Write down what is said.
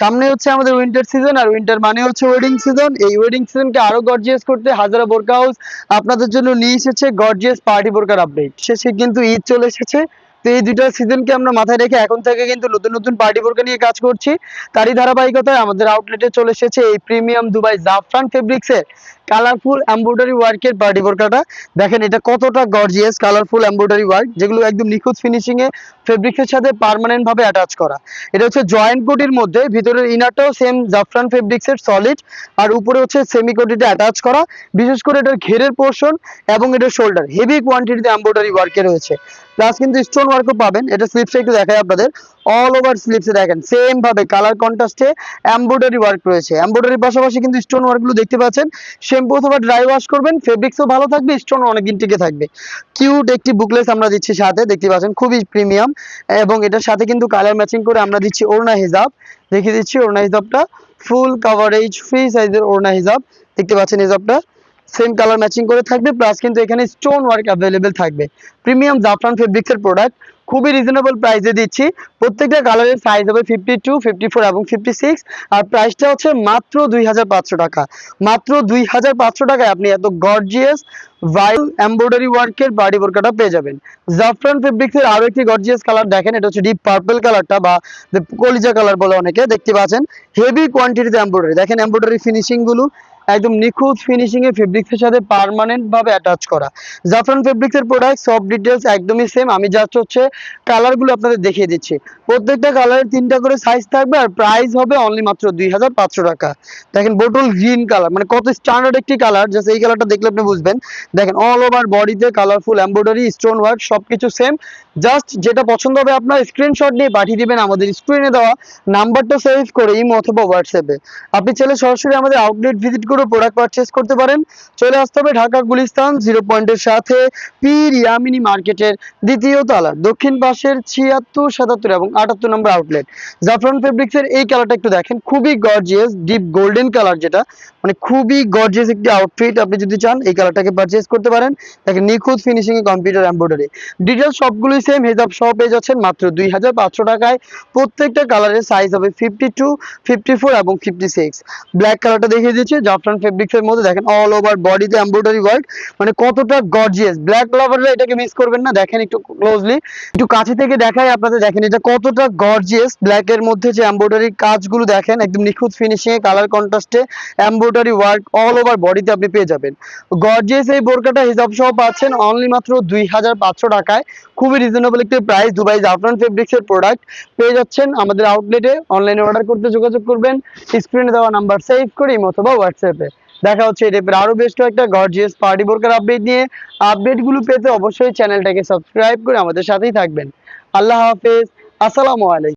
সামনে হচ্ছে আমাদের উইন্টার সিজন আর উইন্টার মানে হচ্ছে ওয়েডিং সিজন এই ওয়েডিং সিজনকে আরও গর্জিয়াস করতে হাজারা বোরকা হাউস আপনাদের জন্য নিয়ে এসেছে গর্জিয়াস পার্টি বোরকার আপডেট শেষে কিন্তু ঈদ চলে এসেছে। তো এই দুইটা সিজনকে আমরা মাথায় রেখে এখন থেকে কিন্তু নতুন নতুন পার্টি বোরকা নিয়ে কাজ করছি। তারই ধারাবাহিকতায় আমাদের আউটলেটে চলে এসেছে এই প্রিমিয়াম দুবাই জাফরান ফেব্রিক্সের কালারফুল এমব্রয়ডারি ওয়ার্কের পার্টি বোরকাটা দেখেন এটা কতটা গর্জিয়াস কালারফুল এমব্রয়ডারি ওয়ার্ক যেগুলো একদম নিখুঁত ফিনিশিং এ ফেব্রিক্সের সাথে পার্মানেন্ট ভাবে অ্যাটাচ করা। এটা হচ্ছে জয়েন্ট কোটির মধ্যে, ভিতরের ইনারটাও সেম জাফরান ফেব্রিক্সের সলিড আর উপরে হচ্ছে সেমি কোটিটা অ্যাটাচ করা। বিশেষ করে এটার ঘেরের পোর্শন এবং এটার শোল্ডার হেভি কোয়ান্টিটিতে এমব্রয়ডারি ওয়ার্কে রয়েছে। প্লাস কিন্তু স্টোন ওয়ার্কও পাবেন। এটা স্লিপসে একটু দেখাই আপনাদের। অল ওভার স্লিপসে দেখেন সেম ভাবে কালার কন্ট্রাস্টে এমব্রয়ডারি ওয়ার্ক রয়েছে। এমব্রয়ডারির পাশাপাশি কিন্তু স্টোন ওয়ার্কগুলো দেখতে পাচ্ছেন শ্যাম্পু অথবা ড্রাই ওয়াশ করবেন ফেব্রিক্সও ভালো থাকবে স্টোন অনেকদিন টিকে থাকবে। কিউট একটি বুকলেস আমরা দিচ্ছি সাথে, দেখতে পাচ্ছেন, খুবই প্রিমিয়াম এবং এটার সাথে কিন্তু কালার ম্যাচিং করে আমরা দিচ্ছি ওড়না হিজাব। দেখিয়ে দিচ্ছি ওড়না হিজাবটা। ফুল কাভারেজ ফ্রি সাইজের ওড়না হিজাব। দেখতে পাচ্ছেন হিজাবটা। সেম কালার ম্যাচিং করে থাকবে প্লাস কিন্তু এখানে স্টোন ওয়ার্ক অ্যাভেলেবেল থাকবে। প্রিমিয়াম জাফরান ফেব্রিক্সের প্রোডাক্ট খুবই রিজনেবল প্রাইসে দিচ্ছি। প্রত্যেকটা কালারের সাইজ হবে ফিফটি টু ফিফটি ফোর এবং ফিফটি সিক্স আর প্রাইসটা হচ্ছে মাত্র দুই হাজার পাঁচশো টাকা। মাত্র দুই হাজার পাঁচশো টাকায় আপনি এত গর্জিয়াস ভাইল এমব্রয়ডারি ওয়ার্কের বাড়ি বোরকাটা পেয়ে যাবেন। জাফরান ফেব্রিক্সের আরও একটি গর্জিয়াস কালার দেখেন, এটা হচ্ছে ডিপ পার্পল কালারটা বা কলিজা কালার বলে অনেকে দেখতে পাচ্ছেন। হেভি কোয়ান্টিটিতে এমব্রয়ডারি দেখেন এমব্রয়ডারি ফিনিশিংগুলো। একদম নিখুঁত ফিনিশিং এ ফেব্রিক্সের সাথে পার্মানেন্ট ভাবে অ্যাটাচ করা। জাফরান ফেব্রিক্স এর প্রোডাক্ট সব ডিটেলস একদমই সেম আমি জাস্ট হচ্ছে কালারগুলো আপনাদের দেখিয়ে দিচ্ছি। প্রত্যেকটা কালারের তিনটা করে সাইজ থাকবে আর প্রাইস হবে অনলি মাত্র দুই হাজার পাঁচশো টাকা। দেখেন বোটল গ্রিন কালার মানে কত স্ট্যান্ডার্ড একটি কালার জাস্ট এই কালারটা দেখলে আপনি বুঝবেন। দেখেন অল ওভার বডিতে কালারফুল এমব্রয়ডারি স্টোন ওয়ার্ক সবকিছু সেম জাস্ট যেটা পছন্দ হবে আপনার স্ক্রিনশট নিয়ে পাঠিয়ে দিবেন আমাদের স্ক্রিনে দেওয়া নাম্বারটা সেভ করে, ইমো অথবা হোয়াটসঅ্যাপে আপনি চাইলে সরাসরি আমাদের আউটলেট ভিজিট করে প্রোডাক্ট পারচেস করতে পারেন। চলে আসতে হবে ঢাকা গুলিস্তান জিরো পয়েন্টের সাথে পীর ইয়ামিনী মার্কেটের দ্বিতীয় তলা, দক্ষিণ পাশের ছিয়াত্তর, সাতাত্তর এবং আটাত্তর নম্বর আউটলেট জাফরান ফেব্রিক্সের এই কালারটা একটু দেখেন, খুবই গর্জিয়াস ডিপ গোল্ডেন কালার যেটা মানে খুবই গর্জিয়াস একটি আউটফিট আপনি যদি চান, এই কালারটাকে পারচেস করতে পারেন। দেখেন, নিখুঁত ফিনিশিং এ কম্পিউটার এমব্রয়ডারি ডিটেলস সবগুলোই সেম হেজাব সহ পেয়ে যাচ্ছেন মাত্র দুই হাজার পাঁচশো টাকায়। প্রত্যেকটা কালারের সাইজ হবে ফিফটি টু ফিফটি ফোর এবং ফিফটি সিক্স ব্ল্যাক কালারটা দেখিয়ে দিচ্ছি জাফরান ফেব্রিক্স এর মধ্যে দেখেন অল ওভার বডিতে এমব্রয়ডারি ওয়ার্ক মানে কতটা গর্জিয়াস ব্ল্যাক লাভাররা এটাকে মিস করবেন না, দেখেন একটু ক্লোজলি একটু কাছে থেকে দেখাই আপনাদের, দেখেন এটা কতটা গর্জিয়াস ব্ল্যাক এর মধ্যে যে এমব্রয়ডারি কাজগুলো দেখেন, একদম নিখুঁত ফিনিশিং কালার কন্ট্রাস্টে এমব্রয়ডারি ওয়ার্ক অল ওভার বডিতে আপনি পেয়ে যাবেন। গর্জিয়াস এই বোরকাটা হিসাব সহ পাচ্ছেন অনলি মাত্র দুই হাজার পাঁচশো টাকায়। খুবই রিজনেবল একটি প্রাইস দুবাই জাফরান ফেব্রিক্স এর প্রোডাক্ট পেয়ে যাচ্ছেন আমাদের আউটলেটে অনলাইনে অর্ডার করতে যোগাযোগ করবেন। স্ক্রিনে দেওয়া নাম্বার সেভ করে অথবা হোয়াটসঅ্যাপে দেখা হচ্ছে এই টাইপের আরও বেশ কয়েকটা গর্জিয়াস পার্টি বোরকার আপডেট নিয়ে। আপডেটগুলো পেতে অবশ্যই চ্যানেলটাকে সাবস্ক্রাইব করে আমাদের সাথেই থাকবেন। আল্লাহ হাফেজ, আসসালামু আলাইকুম।